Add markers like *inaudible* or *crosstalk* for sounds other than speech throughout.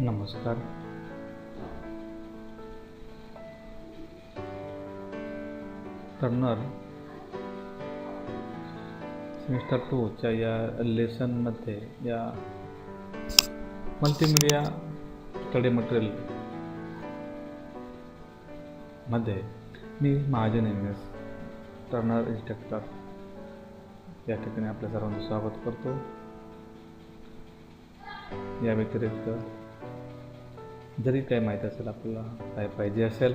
नमस्कार. Turner semester टूच्या या लेसनमध्ये या मल्टीमीडिया स्टडी मटेरियलमध्ये मी Mahajan M S turner instructor या ठिकाणी आपल्या सर्वांचं स्वागत करतो. या व्यतिरिक्त जरी काय माहीत असेल आपल्याला काय पाहिजे असेल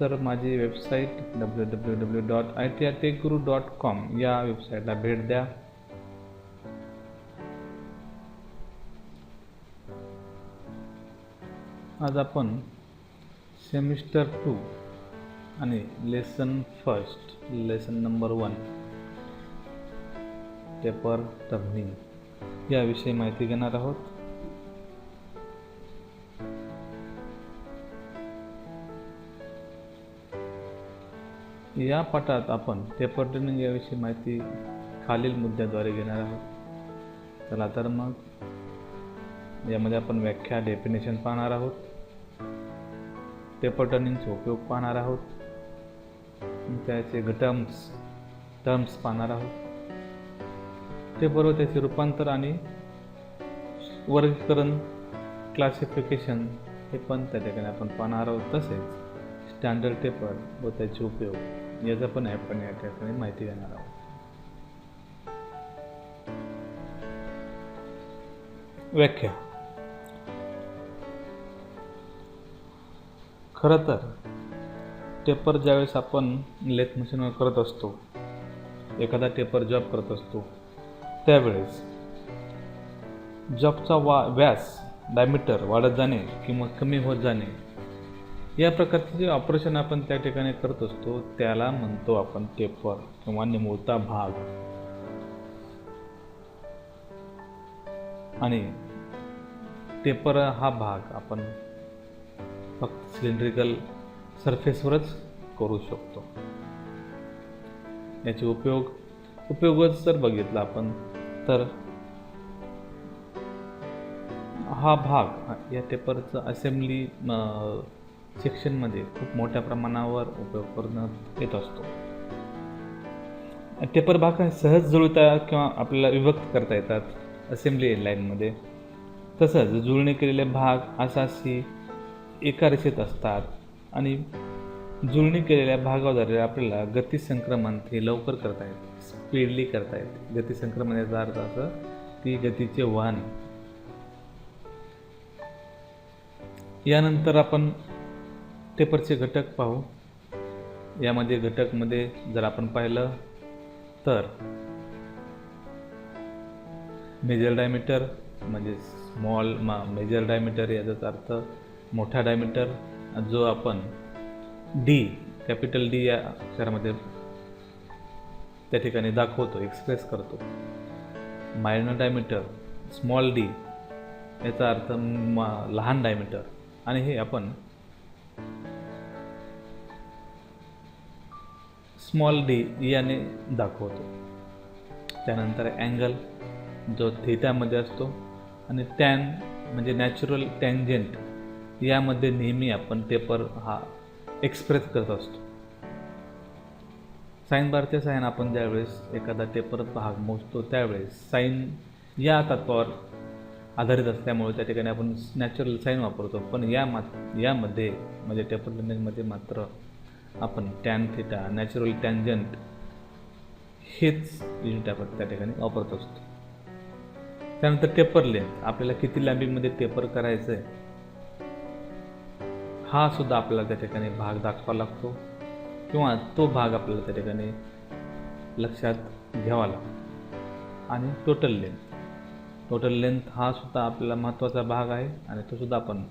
तर माझी website W W W dot I T I tech guru dot com या वेबसाईटला भेट द्या. आज आपण सेमिस्टर टू आणि lesson first lesson number one taper turning याविषयी माहिती घेणार आहोत. या पाठात आपण पेपर याविषयी माहिती खालील मुद्द्याद्वारे घेणार आहोत. चला तर मग यामध्ये आपण व्याख्या डेफिनेशन पाहणार आहोत. पेपर टर्निंगचे उपयोग पाहणार आहोत. त्याचे टर्म्स टर्म्स पाहणार आहोत. ते बरोबर त्याचे रूपांतर आणि वर्गीकरण क्लासिफिकेशन हे पण त्या ठिकाणी आपण पाहणार आहोत. तसेच स्टँडर्ड पेपर व त्याचे उपयोग. याचा पण आपण या ठिकाणी माहिती देणार आहोत. व्याख्या. खरं तर टेपर ज्यावेळेस आपण लेथ मशीनवर करत असतो एखादा टेपर जॉब करत असतो त्यावेळेस जॉबचा वा व्यास डायमीटर वाढत जाणे किंवा कमी होत जाणे या प्रकारचे जे ऑपरेशन आपण त्या ठिकाणी करत असतो त्याला म्हणतो आपण टेपर किंवा निमुळता भाग. आणि टेपर हा भाग आपण फक्त सिलेंड्रिकल सरफेसवरच करू शकतो. याचे उपयोग उपयोगच जर बघितला आपण तर हा भाग या टेपरचं असेंब्ली सेक्शनमध्ये खूप मोठ्या प्रमाणावर उपयोग करण्यात येत असतो. पेपर भाग सहज जुळता किंवा आपल्याला विभक्त करता येतात असेंब्ली लाईनमध्ये. तसंच जुळणी केलेले भाग असाशी एका रेषेत असतात आणि जुळणी केलेल्या भागाद्वारे आपल्याला गती संक्रमण हे लवकर करता येते. स्पीडली करता येते. गती संक्रमण याचा अर्थ असं की गतीचे वाहन. यानंतर आपण टेपरचे घटक पाहू. यामध्ये घटकमध्ये जर आपण पाहिलं तर मेजर डायमीटर म्हणजे स्मॉल मा मेजर डायमीटर याचाच अर्थ मोठा डायमीटर जो आपण डी कॅपिटल डी या अक्षरामध्ये त्या ठिकाणी दाखवतो एक्सप्रेस करतो. मायनर डायमीटर स्मॉल डी याचा अर्थ लहान डायमीटर आणि हे आपण स्मॉल डी याने दाखवतो. त्यानंतर अँगल जो थिटामध्ये असतो आणि टॅन म्हणजे नॅचरल टँजेंट यामध्ये नेहमी आपण पेपर हा एक्सप्रेस करत असतो. साईन बारच्या साईन आपण ज्यावेळेस एखादा टेपर भाग मोजतो त्यावेळेस साईन या तत्वावर आधारित असल्यामुळे त्या ठिकाणी आपण नॅचरल साईन वापरतो. पण या मा यामध्ये म्हणजे टेपर लिमिटमध्ये मात्र आपण टॅन थिटा नॅचरल टँजंट हेच युनिट आपण त्या ठिकाणी वापरत असतो. त्यानंतर टेपर लेंथ आपल्याला किती लांबीमध्ये टेपर करायचं आहे हा सुद्धा आपल्याला त्या ठिकाणी भाग दाखवा लागतो किंवा तो भाग आपल्याला त्या ठिकाणी लक्षात घ्यावा लागतो. आणि टोटल लेंथ टोटल लेंथ हा सुद्धा आपल्याला महत्त्वाचा भाग आहे आणि तो सुद्धा आपण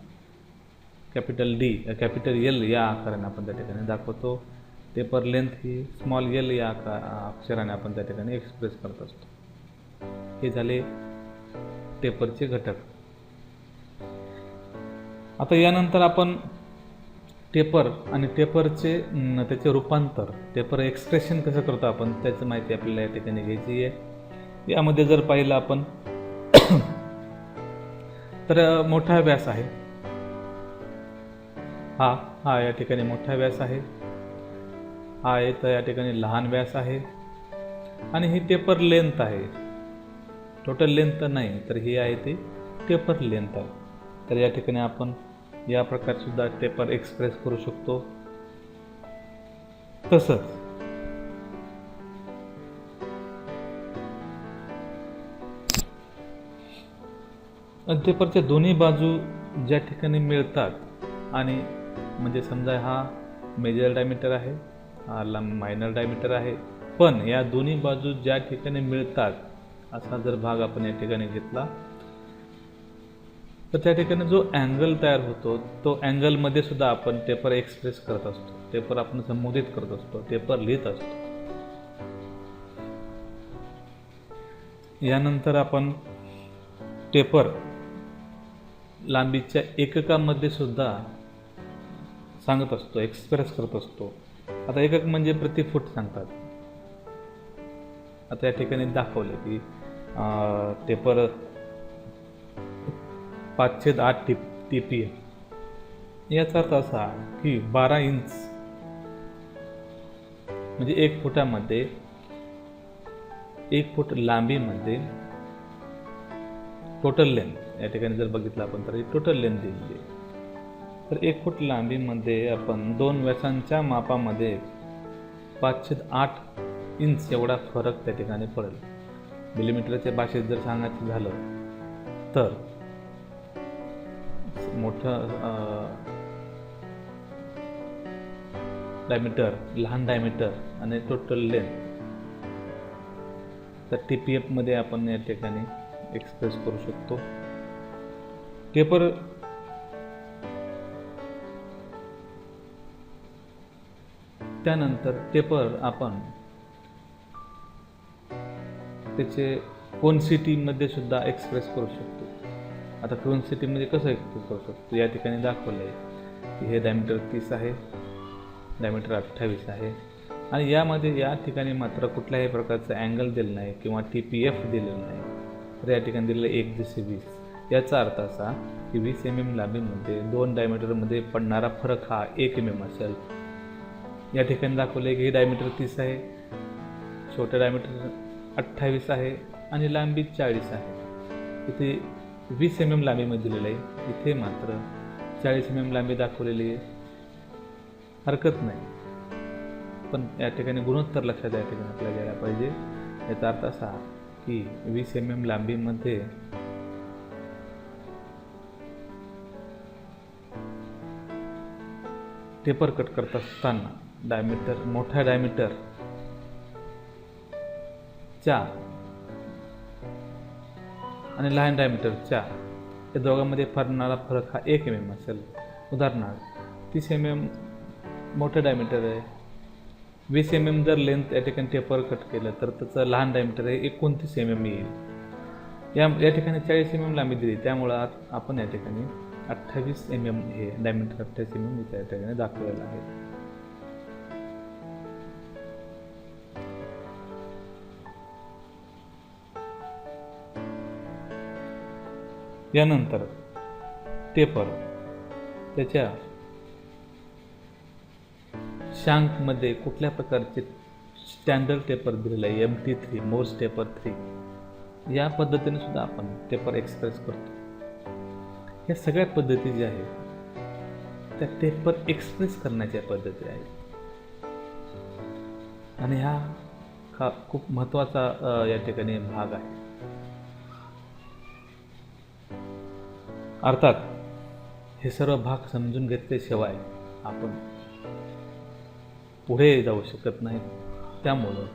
कॅपिटल डी कॅपिटल एल या आकाराने आपण त्या ठिकाणी दाखवतो. पेपर लेंथ ही स्मॉल एल या आकार अक्षराने आपण त्या ठिकाणी एक्सप्रेस करत असतो. हे झाले टेपरचे घटक. आता यानंतर आपण टेपर आणि टेपरचे त्याचे रूपांतर टेपर एक्सप्रेशन कसं करतो आपण त्याची माहिती आपल्याला या ठिकाणी घ्यायची आहे. यामध्ये जर पाहिलं आपण *coughs* तर मोठा व्यास आहे. हा हा या ठिकाणी मोठा व्यास आहे. हा आहे तर या ठिकाणी लहान व्यास आहे. आणि ही टेपर लेंथ आहे. टोटल लेंथ नाही तर ही आहे ती टेपर लेंथ आहे तर या ठिकाणी आपण या प्रकारे सुद्धा टेपर एक्सप्रेस करू शकतो. तसंच. टेपरच्या दोन्ही बाजू ज्या ठिकाणी मिळतात आणि म्हणजे समजा हा मेजर डायमीटर आहे हा मायनर डायमीटर आहे पण या दोन्ही बाजू ज्या ठिकाणी मिळतात असा जर भाग आपण या ठिकाणी घेतला तर त्या ठिकाणी जो अँगल तयार होतो तो अँगलमध्ये सुद्धा आपण टेपर एक्सप्रेस करत असतो. टेपर आपण संबोधित करत असतो टेपर लिहित असतो. यानंतर आपण टेपर लांबीच्या एककामध्ये सुद्धा सांगत असतो एक्सप्रेस करत असतो. आता एक एक म्हणजे प्रति फूट सांगतात. आता या ठिकाणी दाखवलं की ते टेपर पाचशे आठ टी टी पी याचा अर्थ असा की बारा इंच म्हणजे एक फुटामध्ये एक फूट लांबीमध्ये टोटल लेंथ या ठिकाणी जर बघितलं आपण तर टोटल लेंथ दिलेली आहे. तर एक फूट लांबीमध्ये आपण दोन व्यासांच्या मापामध्ये पाचशे आठ इंच एवढा फरक त्या ठिकाणी पडेल. मिलीमीटरच्या भाषेत जर सांगायचं झालं तर मोठं डायमीटर लहान डायमीटर आणि टोटल लेंथ तर टी पी एफमध्ये आपण या ठिकाणी एक्सप्रेस करू शकतो. टेपर त्यानंतर टेपर आपण त्याचे कोण सिटीमध्ये सुद्धा एक्सप्रेस करू शकतो. आता कोनसिटीमध्ये कसं एक्सप्रेस करू शकतो? या ठिकाणी दाखवलं आहे की हे डायमीटर तीस आहे डायमीटर अठ्ठावीस आहे. आणि यामध्ये या ठिकाणी मात्र कुठल्याही प्रकारचं अँगल दिलं नाही किंवा टी पी एफ दिलेलं नाही. तर या ठिकाणी दिलेलं एक जसे वीस. याचा अर्थ असा की वीस एम एम लांबीमध्ये दोन डायमीटरमध्ये पडणारा फरक हा एक एम एम असेल. या ठिकाणी दाखवले की हे डायमीटर तीस आहे. छोटं डायमीटर अठ्ठावीस आहे आणि लांबी चाळीस आहे. इथे वीस एम एम लांबीमध्ये दिलेलं आहे. इथे मात्र चाळीस एम एम लांबी दाखवलेली आहे. हरकत नाही. पण या ठिकाणी गुणोत्तर लक्षात या ठिकाणी आपल्याला घ्यायला पाहिजे. याचा अर्थ असा की वीस एम एम लांबीमध्ये टेपर कट करत असताना डायमीटर मोठ्या डायमीटर. च्या आणि लहान डायमीटर डायमीटरच्या या दोघांमध्ये फरणारा फरक हा एक एम एम असेल. उदाहरणार्थ तीस एम एम मोठं डायमीटर आहे. वीस एम एम जर लेंथ या ठिकाणी टेपर कट केलं तर त्याचं लहान डायमीटर आहे एकोणतीस एम एम येईल. या या ठिकाणी चाळीस एम एम लांबी दिली त्यामुळं आज आपण या ठिकाणी अठ्ठावीस एम एम हे डायमीटर अठ्ठावीस एम एम या ठिकाणी दाखवलेलं आहे. यानंतर टेपर त्याच्या शांकमध्ये कुठल्या प्रकारचे स्टँडर्ड टेपर दिलेलं आहे? M T three Morse taper three या पद्धतीने सुद्धा आपण टेपर एक्सप्रेस करतो. या सगळ्या पद्धती ज्या आहेत त्या टेपर एक्सप्रेस करण्याच्या पद्धती आहेत. आणि हा खा खूप महत्त्वाचा या ठिकाणी भाग आहे. अर्थात हे सर्व भाग समजून घेतल्याशिवाय आपण पुढे जाऊ शकत नाही. त्यामुळं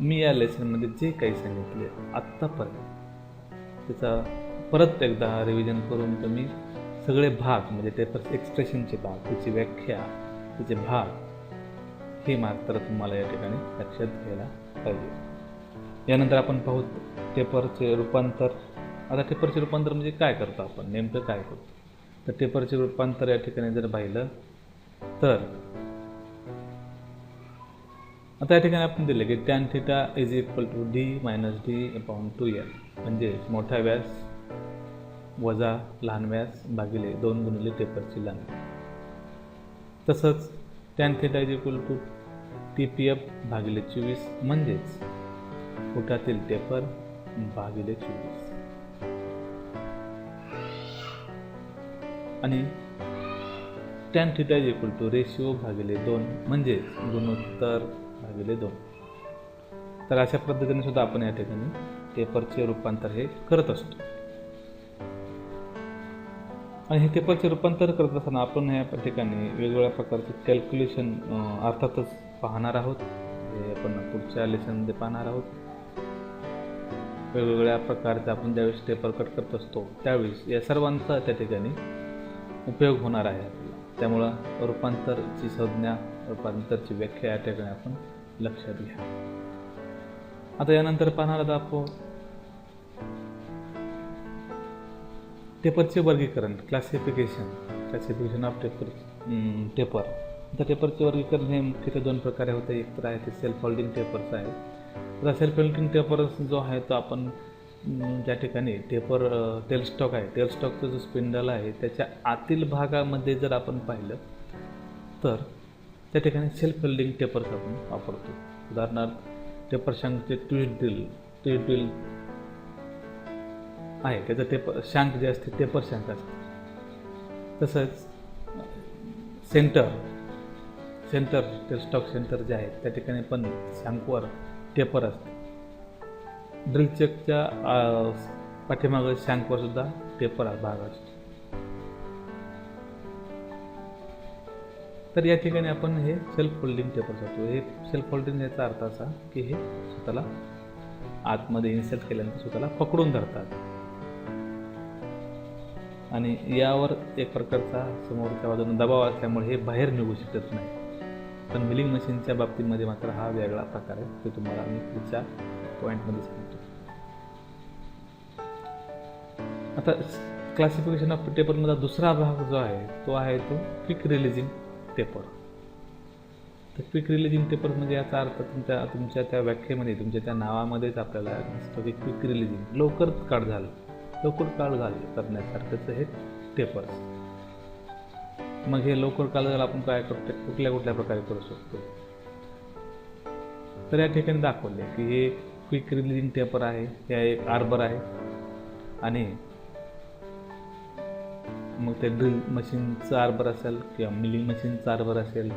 मी या लेसनमध्ये जे काही सांगितले आत्तापर्यंत त्याचा परत एकदा रिव्हिजन करून तुम्ही सगळे भाग म्हणजे ते परत एक्सप्रेशनचे भाग त्याची व्याख्या त्याचे भाग हे मात्र तुम्हाला या ठिकाणी लक्षात घ्यायला पाहिजे. यानंतर आपण पाहू पेपरचे रूपांतर आता टेपरचे रूपांतर म्हणजे काय करतो आपण? नेमकं काय करतो? तर टेपरचे रूपांतर या ठिकाणी जर पाहिलं तर आता या ठिकाणी आपण दिलं की tan theta is equal to D minus D upon two L म्हणजे मोठा व्यास वजा लहान व्यास भागिले दोन गुणिले टेपरची लांबी. तसंच tan theta is equal to T P F भागिले चोवीस म्हणजेच फुटातील टेपर भागिले चोवीस. आणि tan theta is equal to ratio भागिले दोन म्हणजेच गुणोत्तर भागिले दोन. तर अशा पद्धतीने सुद्धा आपण या ठिकाणी पेपरचे रूपांतर हे करत असतो. आणि हे पेपरचे रूपांतर करत असताना आपण या ठिकाणी वेगवेगळ्या प्रकारचे कॅल्क्युलेशन अर्थातच पाहणार आहोत. हे आपण पुढच्या लेसनमध्ये पाहणार आहोत. वेगवेगळ्या प्रकारचे आपण ज्यावेळेस पेपर कट करत असतो त्यावेळेस या सर्वांचा त्या ठिकाणी उपयोग होणार आहे आपल्याला. त्यामुळं रूपांतरची संज्ञा रूपांतरची व्याख्या या ठिकाणी आपण लक्षात घ्या. आता यानंतर पाहणार आहोत आपण टेपरचे वर्गीकरण classification classification of taper taper तर टेपरचे वर्गीकरण हे मुख्यतः दोन प्रकारे होते. एक तर आहे ते सेल्फ होल्डिंग टेपर्स आहे. तर सेल्फ होल्डिंग टेपर्स जो आहे तो आपण ज्या ठिकाणी टेपर टेलस्टॉक आहे टेलस्टॉकचा जो स्पिंडल आहे त्याच्या आतील भागामध्ये जर आपण पाहिलं तर त्या ठिकाणी सेल्फ वेल्डिंग टेपर्स आपण वापरतो. उदाहरणार्थ taper शांकचे tweet drill tweet drill आहे. त्याचं टेपर शांक जे असते टेपर शांक असते. तसंच सेंटर सेंटर ते स्टॉक सेंटर जे आहेत त्या ठिकाणी पण शांकवर टेपर असते. ड्रिल चेकच्या पाठीमागं शांकवर सुद्धा टेपर भाग असतो तर या ठिकाणी आपण हे सेल्फ होल्डिंग टेपर जातो हे सेल्फ होल्डिंग याचा अर्थ असा की हे स्वतःला आतमध्ये इन्सर्ट केल्यानंतर स्वतःला पकडून धरतात. आणि यावर एक प्रकारचा समोरच्या बाजूने दबाव असल्यामुळे हे बाहेर निघू शकत नाही. पण मिलिंग मशीनच्या बाबतीमध्ये मात्र हा वेगळा प्रकार आहे ते तुम्हाला मी पुढच्या पॉईंटमध्ये सांगतो. आता क्लासिफिकेशन ऑफ टेपरमधला दुसरा भाग जो आहे तो आहे तो क्विक रिलीजिंग टेपर तर क्विक रिलीजिंग टेपर म्हणजे याचा अर्थ तुमच्या तुमच्या त्या व्याख्येमध्ये तुमच्या त्या नावामध्येच आपल्याला दिसतो की क्विक रिलीजिंग लवकर काढ झालं. लवकर काळ घाल करण्यासारखंच हे टेपर मग हे लवकर काळ झालं आपण काय करतो? कुठल्या कुठल्या प्रकारे करू शकतो? तर या ठिकाणी दाखवले की हे क्विक रिलिजिंग टेपर आहे या एक आर्बर आहे. आणि मग ते ड्रिल मशीनचं आर्बर असेल किंवा मिलिंग मशीनचं आर्बर असेल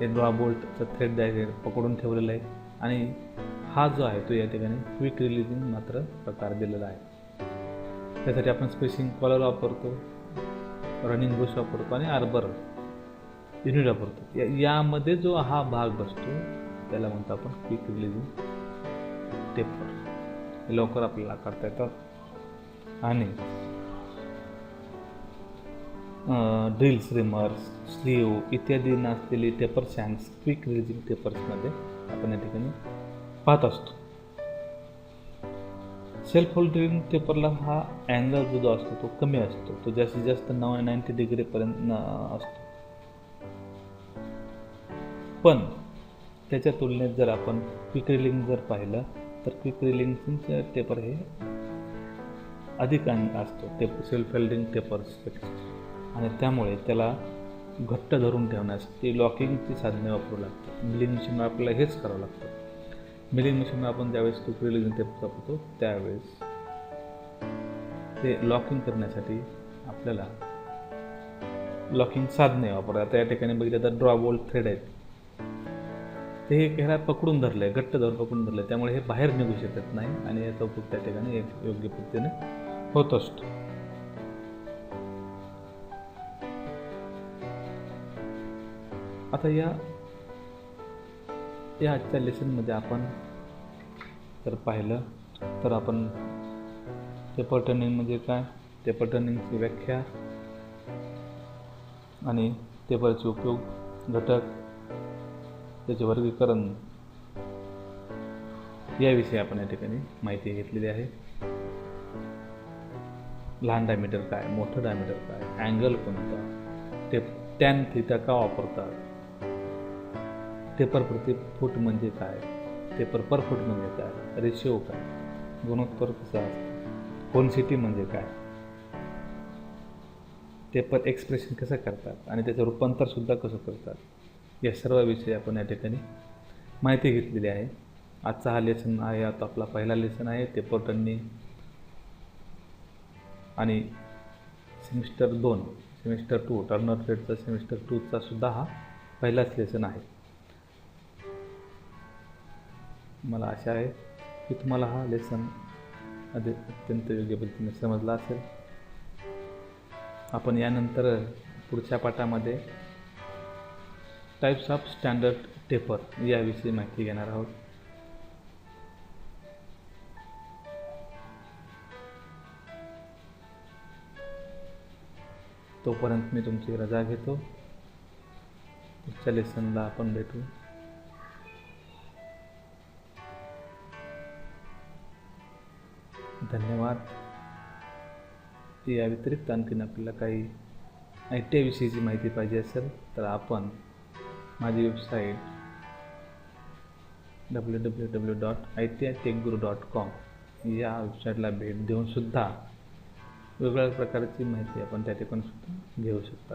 ते ड्रॉ बोल्टचं थ्रेड द्यायचे पकडून ठेवलेलं आहे. आणि हा जो आहे तो या ठिकाणी क्विक रिलीजिंग मात्र प्रकार दिलेला आहे. त्यासाठी आपण स्पेसिंग कॉलर वापरतो रनिंग बुश वापरतो आणि आर्बर युनिट वापरतो. या यामध्ये जो हा भाग बसतो त्याला म्हणतो आपण क्विक रिलीजिंग टेपर लवकर आपल्याला करता येतात आणि ड्रिल्स रिमर्स स्लीव इत्यादी नसलेली टेपर शँक्स क्विक रिलिजिंग टेपर्समध्ये आपण या ठिकाणी पाहत असतो. सेल्फ होल्डिंग टेपरला हा अँगल जो जो असतो तो कमी असतो. तो जास्तीत जास्त नव नाईंटी डिग्रीपर्यंत असतो. पण त्याच्या तुलनेत जर आपण क्विक रिलिंग जर पाहिलं तर क्विक रिलिंगचं टेपर हे अधिक असतो. टेप सेल्फ होल्डिंग टेपर्सपेक्षा आणि त्यामुळे त्याला घट्ट धरून ठेवण्यासाठी लॉकिंगची साधने वापरू लागतात. मिलिंग मशीन आपल्याला हेच करावं लागतं. मिलिंग मशीन आपण ज्यावेळेस क्विक रिलिंग टेप वापरतो त्यावेळेस ते लॉकिंग करण्यासाठी आपल्याला लॉकिंग साधने वापरतात. आता या ठिकाणी बघितलं तर ड्रॉ बोल्ट थ्रेड आहेत. ते हे ह्याला पकडून धरलं आहे घट्ट धरून पकडून धरलं. आहे त्यामुळे हे बाहेर निघू शकत नाही आणि याचा उपयोग त्या ठिकाणी योग्य पद्धतीने होत असतो. आता या या आजच्या लेसनमध्ये आपण जर पाहिलं तर आपण पेपर टर्निंग म्हणजे काय? पेपर टर्निंगची व्याख्या आणि पेपरचे उपयोग घटक त्याचे वर्गीकरण याविषयी आपण या ठिकाणी माहिती घेतलेली आहे. लहान डायमीटर काय? मोठं डायमीटर काय? अँगल कोणता? ते टॅन थिटा का वापरतात? टेपर प्रति फूट म्हणजे काय? टेपर पर फूट म्हणजे काय? रेशिओ काय? गुणोत्तर कसा असतो? कोनसिटी म्हणजे काय? टेपर एक्सप्रेशन कसं करतात? आणि त्याचं रूपांतरसुद्धा कसं करतात? या सर्व विषयी आपण या ठिकाणी माहिती घेतलेली आहे. आजचा हा लेसन आहे आता आपला पहिला लेसन आहे. टेपर टर्निंग आणि सेमिस्टर दोन सेमिस्टर टू टर्नर रेटचा सेमिस्टर टूचा सुद्धा हा पहिलाच लेसन आहे. मला आशा आहे की तुम्हाला हा लेसन अति अत्यंत योग्य पद्धतीने समजला असेल. आपण यानंतर पुढच्या पाठामध्ये टाईप्स ऑफ स्टँडर्ड टेपर याविषयी माहिती घेणार आहोत. तोपर्यंत मी तुमची रजा घेतो. पुढच्या लेसनला आपण भेटू. धन्यवाद. या व्यतिरिक्त आणखीन आपल्याला काही आय टी आयविषयीची माहिती पाहिजे असेल तर आपण माझी website W W W dot I T I tech tech guru dot com या वेबसाईटला भेट देऊनसुद्धा वेगवेगळ्या प्रकारची माहिती आपण त्या ठिकाणीसुद्धा घेऊ शकता.